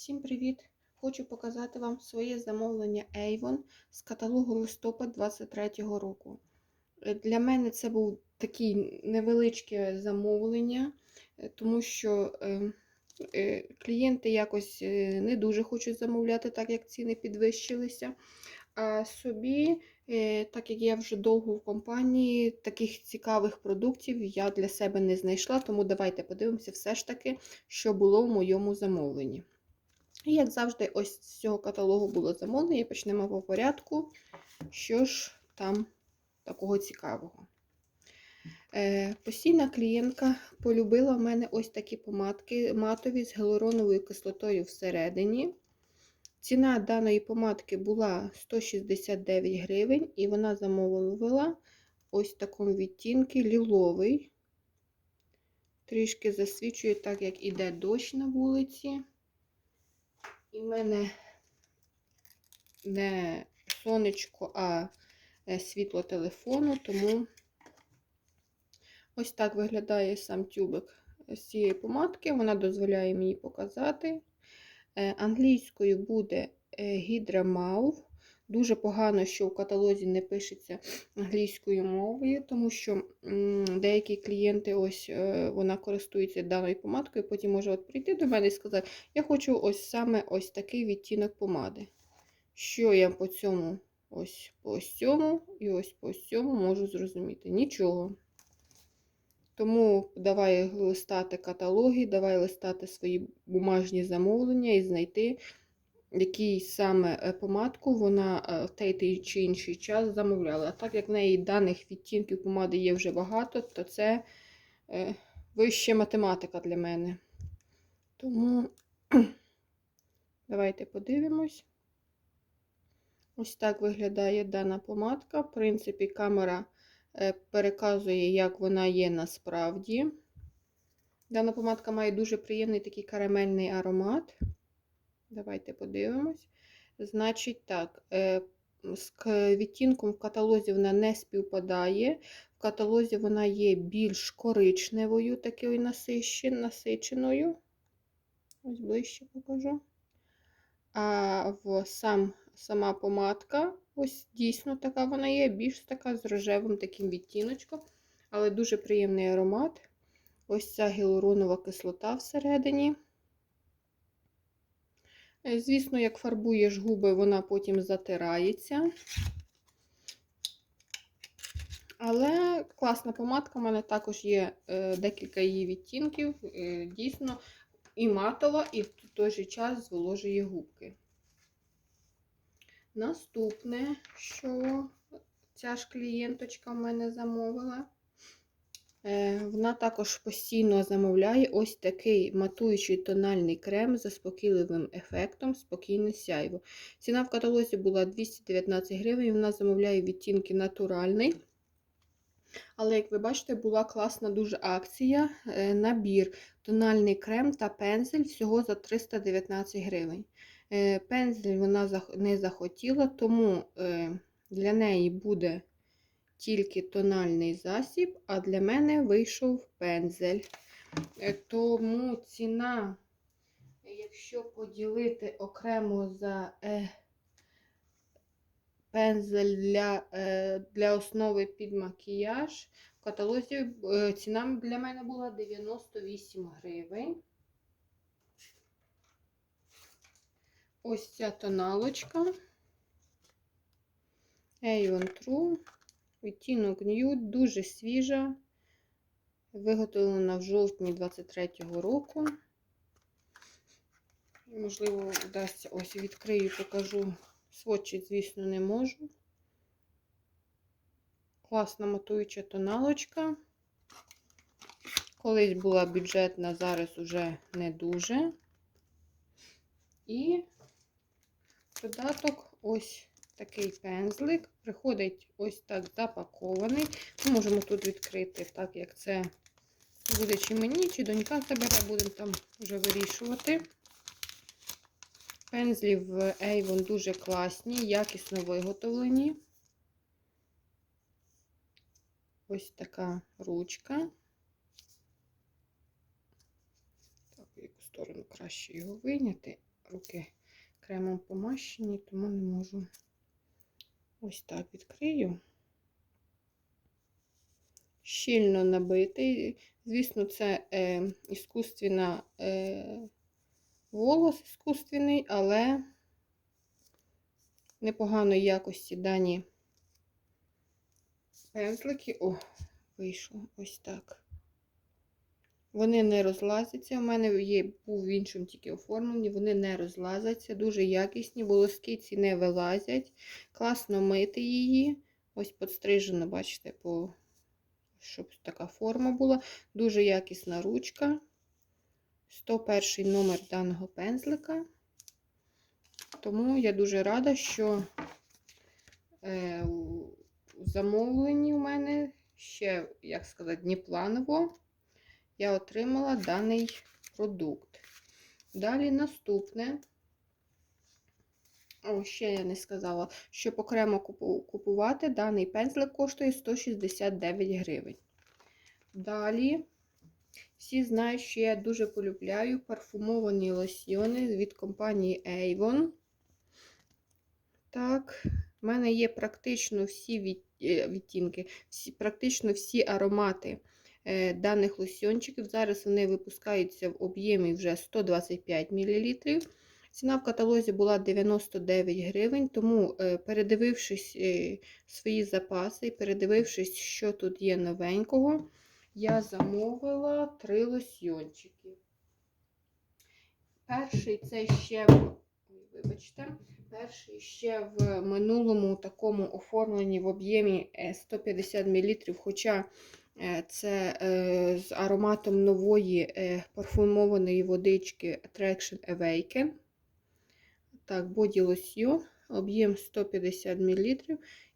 Всім привіт! Хочу показати вам своє замовлення Avon з каталогу листопад 23 року. Е, Для мене це був такий невеличке замовлення, е, тому що е, е, клієнти якось не дуже хочуть замовляти, так як ціни підвищилися. А собі, так як я вже довго в компанії, таких цікавих продуктів я для себе не знайшла, тому давайте подивимося все ж таки, що було в моєму замовленні. І, як завжди, ось з цього каталогу було замовлення, і почнемо по порядку. Що ж там такого цікавого? Е, Постійна клієнтка полюбила в мене ось такі помадки матові з гіалуроновою кислотою всередині. Ціна даної помадки була 169 гривень, і вона замовила ось в такому відтінку ліловий. Трішки засвічує, так як іде дощ на вулиці. І в мене не сонечко, а е, світло телефону, тому ось так виглядає сам тюбик з цієї помадки. Вона дозволяє мені показати. Е, Англійською буде Hydra Mauve. Дуже погано, що в каталозі не пишеться англійською мовою, тому що деякі клієнти ось е, вона користується даною помадкою, потім може от прийти до мене і сказати, я хочу ось саме ось такий відтінок помади. Що я по цьому ось по цьому і ось по цьому можу зрозуміти? Нічого. Тому давай листати каталоги, давай листати свої бумажні замовлення і знайти, який саме е, помадку вона е, в той чи інший час замовляла. А так як в неї даних відтінків помади є вже багато, то це е, вища математика для мене. Тому давайте подивимось. Ось так виглядає дана помадка. В принципі, камера переказує, як вона є насправді. Дана помадка має дуже приємний такий карамельний аромат. Давайте подивимось. Значить, так, з відтінком в каталозі вона не співпадає. В каталозі вона є більш коричневою, такою насиченою. Ось ближче покажу. А в сам, сама помадка, ось дійсно така вона є, більш така з рожевим таким відтіночком, але дуже приємний аромат. Ось ця гіалуронова кислота всередині. Звісно, як фарбуєш губи, вона потім затирається. Але класна помадка, у мене також є декілька її відтінків. Дійсно, і матова, і в той же час зволожує губки. Наступне, що ця ж клієнточка в мене замовила, вона також постійно замовляє ось такий матуючий тональний крем з заспокійливим ефектом спокійне сяйво. Ціна в каталозі була 219 гривень, вона замовляє відтінки натуральний. Але, як ви бачите, була класна дуже акція. Набір тональний крем та пензель всього за 319 гривень. Пензель вона не захотіла, тому для неї буде тільки тональний засіб, а для мене вийшов пензель. Тому ціна, якщо поділити окремо за пензель для для основи під макіяж. В каталозі ціна для мене була 98 гривень. Ось ця тоналочка. Avon True. Відтінок Nude, дуже свіжа. Виготовлена в жовтні 23-го року. Можливо, вдасться ось відкрию, покажу. Сводчить, звісно, не можу. Класна матуюча тоналочка. Колись була бюджетна, зараз уже не дуже. І додаток ось такий пензлик. Приходить ось так запакований. Ми можемо тут відкрити, так як це буде чи мені, чи донька забере, будемо там вже вирішувати. Пензлі в Avon дуже класні, якісно виготовлені. Ось така ручка. Так, в яку сторону краще його вийняти. руки кремом помащені, тому не можу. Ось так відкрию. Щільно набитий. Звісно, це е, іскусственна е, волос іскусственний, але непоганої якості дані пензлики. О, вийшло ось так. Вони не розлазяться. У мене є, був в іншому тільки оформлені, вони не розлазяться, дуже якісні, волоски ці не вилазять. Класно мити її. Ось підстрижено, бачите, по... щоб така форма була. Дуже якісна ручка. 101 номер даного пензлика. Тому я дуже рада, що е, у замовленні у мене ще, як сказати, дніпланово я отримала даний продукт. Далі наступне, о, ще я не сказала, щоб окремо купувати, даний пензлик коштує 169 гривень. Далі, всі знають, що я дуже полюбляю парфумовані лосьйони від компанії Avon. Так, в мене є практично всі е, відтінки, всі, практично всі аромати даних лосьйончиків. Зараз вони випускаються в об'ємі вже 125 мл. Ціна в каталозі була 99 гривень, тому, е, передивившись свої запаси і передивившись, що тут є новенького, я замовила три лосьйончики. Перший це ще, вибачте, Перший ще в минулому такому оформленні в об'ємі 150 мл, хоча е, це е, з ароматом нової е, парфумованої водички Attraction Awaken. Так, Body Lotion, об'єм 150 мл.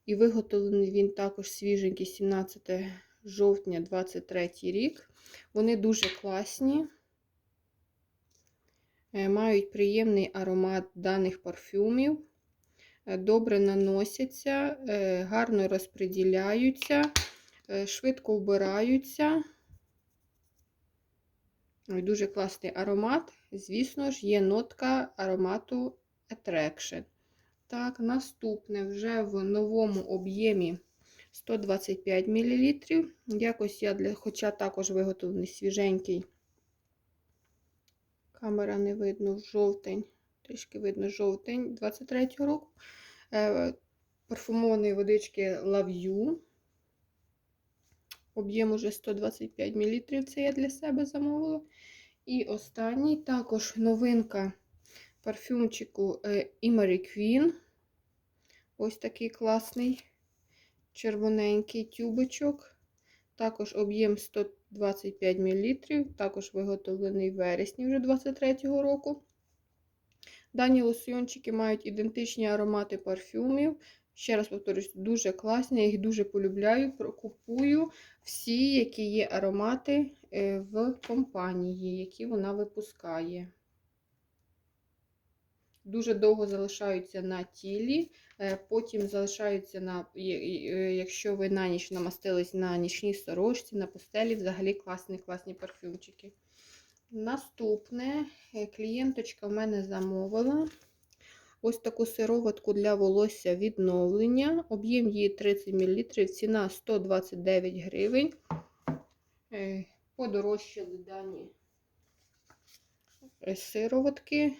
І виготовлений він також свіженький 17 жовтня 23 рік. Вони дуже класні. Е, мають приємний аромат даних парфюмів, е, добре наносяться, е, гарно розподіляються, швидко вбираються. Дуже класний аромат. Звісно ж, є нотка аромату Attraction. Так, наступне вже в новому об'ємі 125 мл. Якось я для, хоча також виготовлений свіженький Камера не видно жовтень, трішки видно жовтень 23-го року. Е, парфумованої водички Love You. Об'єм уже 125 мл. Це я для себе замовила. І останній також новинка парфюмчику Emery Queen. Ось такий класний червоненький тюбочок. Також об'єм 125 мл, також виготовлений в вересні вже 23-го року. Дані лосьйончики мають ідентичні аромати парфюмів. Ще раз повторюсь, дуже класні, я їх дуже полюбляю, купую всі, які є аромати е, в компанії, які вона випускає. Дуже довго залишаються на тілі. Е, потім залишаються, на, е, якщо ви на ніч намастились на нічній сорочці, на постелі, взагалі класні класні парфюмчики. Наступне клієнточка в мене замовила ось таку сироватку для волосся відновлення. Об'єм її 30 мл, ціна 129 гривень. Подорожчали дані сироватки.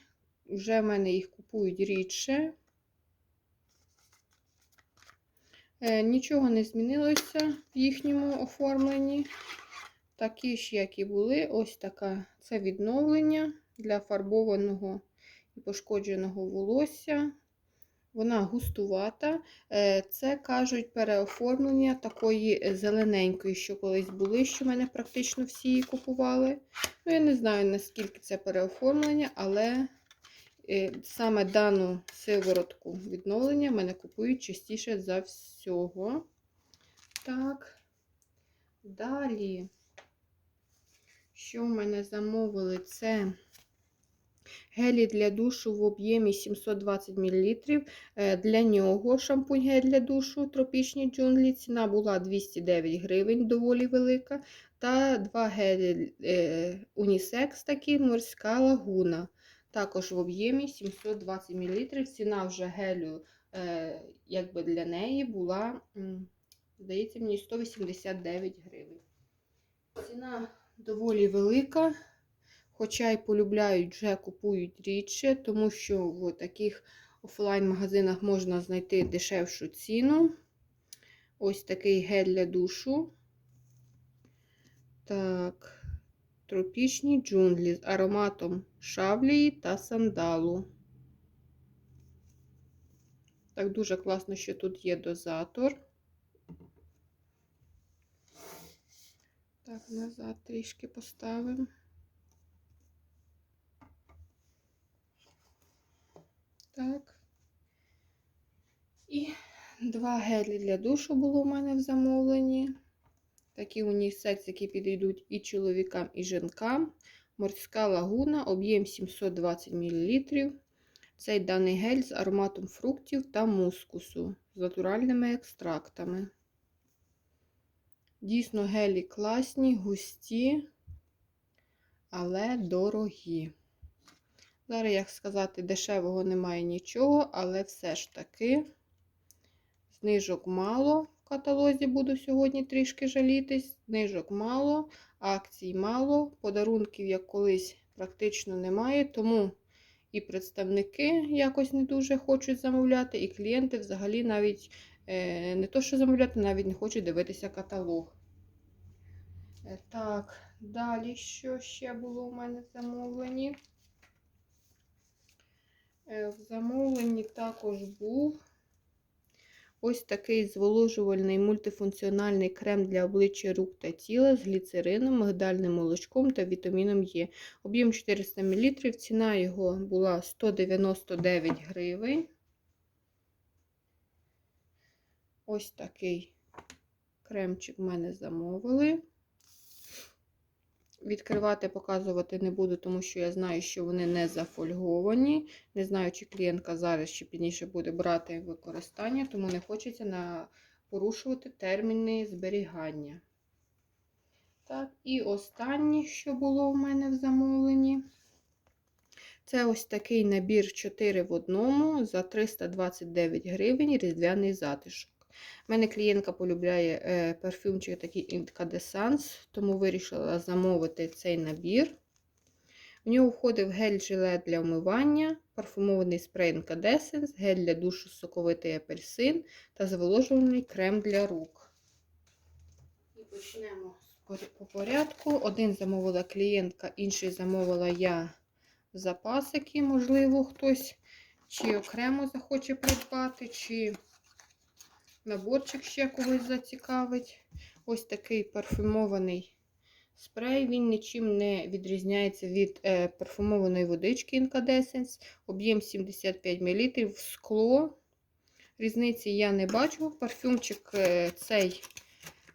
Вже в мене їх купують рідше. Е, нічого не змінилося в їхньому оформленні. Такі ж, як і були, ось така це відновлення для фарбованого і пошкодженого волосся. Вона густувата. Е, це, кажуть, переоформлення такої зелененької, що колись були, що в мене практично всі її купували. Ну, я не знаю, наскільки це переоформлення, але Е, саме дану сиворотку відновлення мене купують частіше за всього. Так, далі, що в мене замовили, це гелі для душу в об'ємі 720 мл. Е, для нього шампунь гель для душу тропічні джунглі. Ціна була 209 гривень, доволі велика. Та два гелі е, унісекс такі морська лагуна. також в об'ємі 720 мл. Ціна вже гелю, е, якби для неї була, здається, мені 189 гривень. Ціна доволі велика, хоча й полюбляють, вже купують рідше, тому що в таких офлайн-магазинах можна знайти дешевшу ціну. Ось такий гель для душу. Так, тропічні джунглі з ароматом шавлії та сандалу. Так, дуже класно, що тут є дозатор. Так, назад трішки поставимо. Так. І два гелі для душу було у мене в замовленні. Такі унісекс, які підійдуть і чоловікам, і жінкам. Морська лагуна, об'єм 720 мл. Цей даний гель з ароматом фруктів та мускусу з натуральними екстрактами. Дійсно, гелі класні, густі, але дорогі. Зараз, як сказати, дешевого немає нічого, але все ж таки знижок мало. В каталозі буду сьогодні трішки жалітись. Знижок мало, акцій мало, подарунків, як колись, практично немає. Тому і представники якось не дуже хочуть замовляти, і клієнти взагалі навіть е, не то, що замовляти, навіть не хочуть дивитися каталог. Е, Так, далі що ще було у мене? Е, В замовленні також був ось такий зволожувальний мультифункціональний крем для обличчя рук та тіла з гліцерином, мигдальним молочком та вітаміном Е. Об'єм 400 мл. Ціна його була 199 гривень. Ось такий кремчик в мене замовили. Відкривати, показувати не буду, тому що я знаю, що вони не зафольговані. Не знаю, чи клієнтка зараз чи пізніше буде брати використання, тому не хочеться на... порушувати терміни зберігання. Так, і останнє, що було в мене в замовленні. Це ось такий набір 4 в одному за 329 гривень різдвяний затишок. У мене клієнтка полюбляє е, парфюмчик такий інкадесанс, тому вирішила замовити цей набір. В нього входив гель-жилет для вмивання, парфумований спрей інкадесенс, гель для душу соковитий апельсин та зволожувальний крем для рук. І почнемо по порядку. Один замовила клієнтка, інший замовила я запасики, можливо, хтось чи окремо захоче придбати, чи наборчик ще когось зацікавить. Ось такий парфюмований спрей. Він нічим не відрізняється від е, парфумованої водички Incandescence. Об'єм 75 мл скло. Різниці я не бачу. Парфюмчик е, цей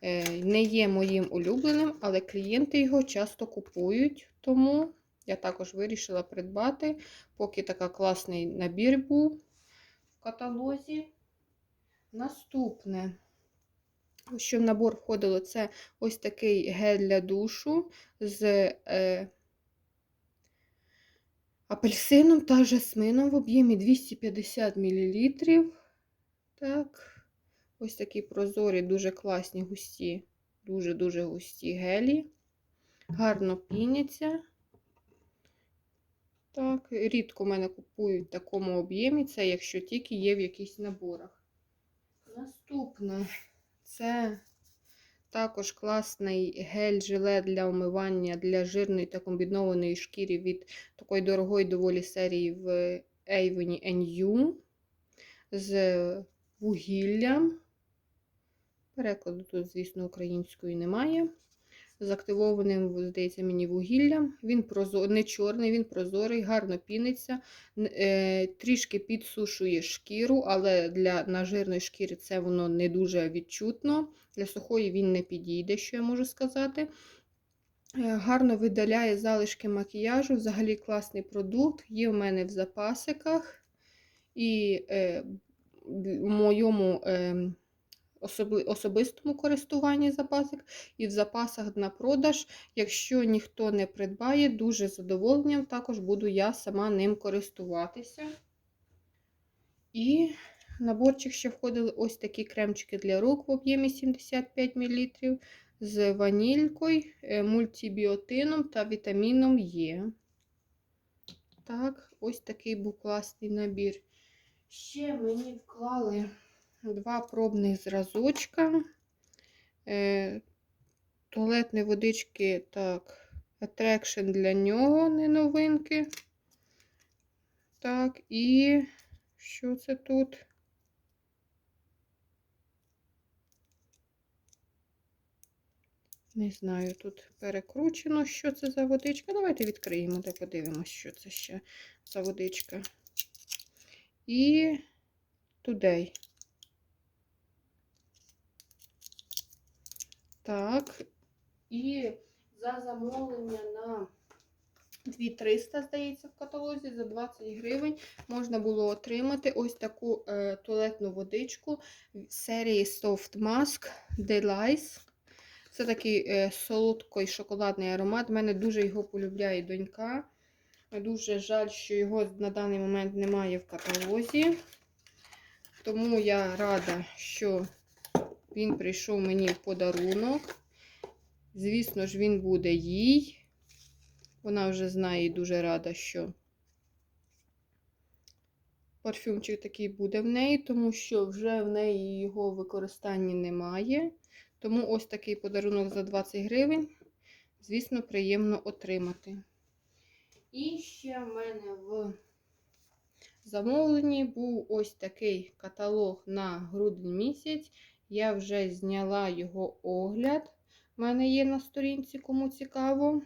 е, не є моїм улюбленим, але клієнти його часто купують. Тому я також вирішила придбати, поки такий класний набір був в каталозі. Наступне, що в набор входило, це ось такий гель для душу з е, апельсином та жасмином в об'ємі 250 мл. Так, ось такі прозорі, дуже класні густі, дуже-дуже густі гелі. Гарно піняться. Так, рідко в мене купують в такому об'ємі, це якщо тільки є в якихось наборах. Наступне це також класний гель-жилет для умивання для жирної та комбінованої шкіри від такої дорогої доволі серії в Avon NU з вугіллям. Перекладу тут, звісно, української немає. З активованим, здається, мені вугіллям. Він прозор... не чорний, він прозорий, гарно піниться, е, трішки підсушує шкіру, але для нажирної шкіри це воно не дуже відчутно. Для сухої він не підійде, що я можу сказати. Е, гарно видаляє залишки макіяжу. Взагалі класний продукт. Є в мене в запасиках. І е, в моєму. Е, особи- особистому користуванні запасик і в запасах на продаж. Якщо ніхто не придбає, дуже задоволенням також буду я сама ним користуватися. І в наборчик ще входили ось такі кремчики для рук в об'ємі 75 мл з ванількою, е, мультибіотином та вітаміном Е. Так, ось такий був класний набір. Ще мені вклали два пробних зразочка. Е, туалетні водички, так, Attraction для нього, не новинки. Так, і що це тут? Не знаю, тут перекручено, що це за водичка. Давайте відкриємо та подивимось, що це ще за водичка. І Today. Так, і за замовлення на 2300, здається, в каталозі за 20 гривень можна було отримати ось таку е, туалетну водичку серії Soft Mask Delice. Це такий е, солодкий шоколадний аромат. У мене дуже його полюбляє донька. Дуже жаль, що його на даний момент немає в каталозі. Тому я рада, що він прийшов мені в подарунок. Звісно ж, він буде їй. Вона вже знає і дуже рада, що парфюмчик такий буде в неї, тому що вже в неї його в використанні немає. Тому ось такий подарунок за 20 гривень, звісно, приємно отримати. І ще в мене в замовленні був ось такий каталог на грудень місяць. Я вже зняла його огляд. У мене є на сторінці, кому цікаво.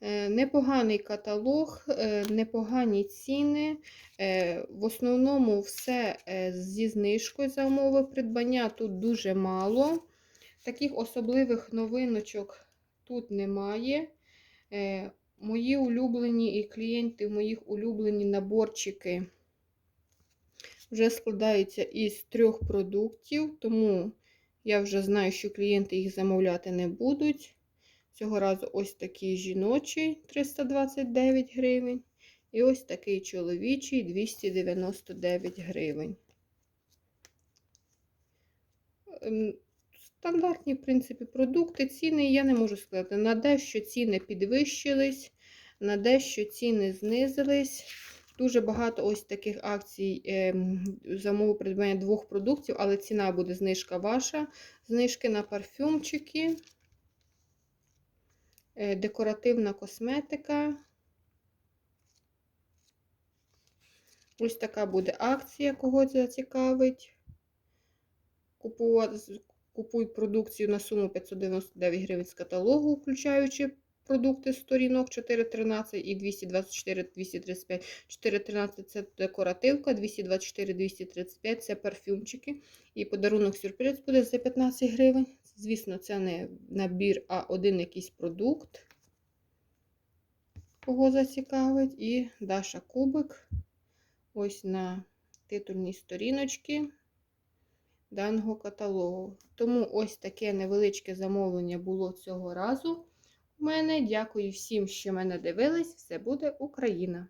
Е, Непоганий каталог, е, непогані ціни. Е, В основному все зі знижкою за умови придбання тут дуже мало. Таких особливих новиночок тут немає. Мої улюблені і клієнти, моїх улюблені наборчики вже складаються із трьох продуктів, тому я вже знаю, що клієнти їх замовляти не будуть. Цього разу ось такий жіночий 329 гривень. І ось такий чоловічий 299 гривень. Ем, Стандартні, в принципі, продукти. Ціни я не можу сказати. На дещо ціни підвищились, на дещо ціни знизились. Дуже багато ось таких акцій ем, за умови придбання двох продуктів, але ціна буде знижка ваша. Знижки на парфюмчики, е, декоративна косметика. Ось така буде акція, кого це зацікавить. Купуй продукцію на суму 599 гривень з каталогу, включаючи продукти сторінок 4.13 і 224, 235. 4.13 це декоративка, 224, 235 це парфюмчики. І подарунок сюрприз буде за 15 гривень. Звісно, це не набір, а один якийсь продукт. Кого зацікавить. І Даша Кубик. Ось на титульній сторіночці даного каталогу. Тому ось таке невеличке замовлення було цього разу мене. Дякую всім, що мене дивились. Все буде Україна!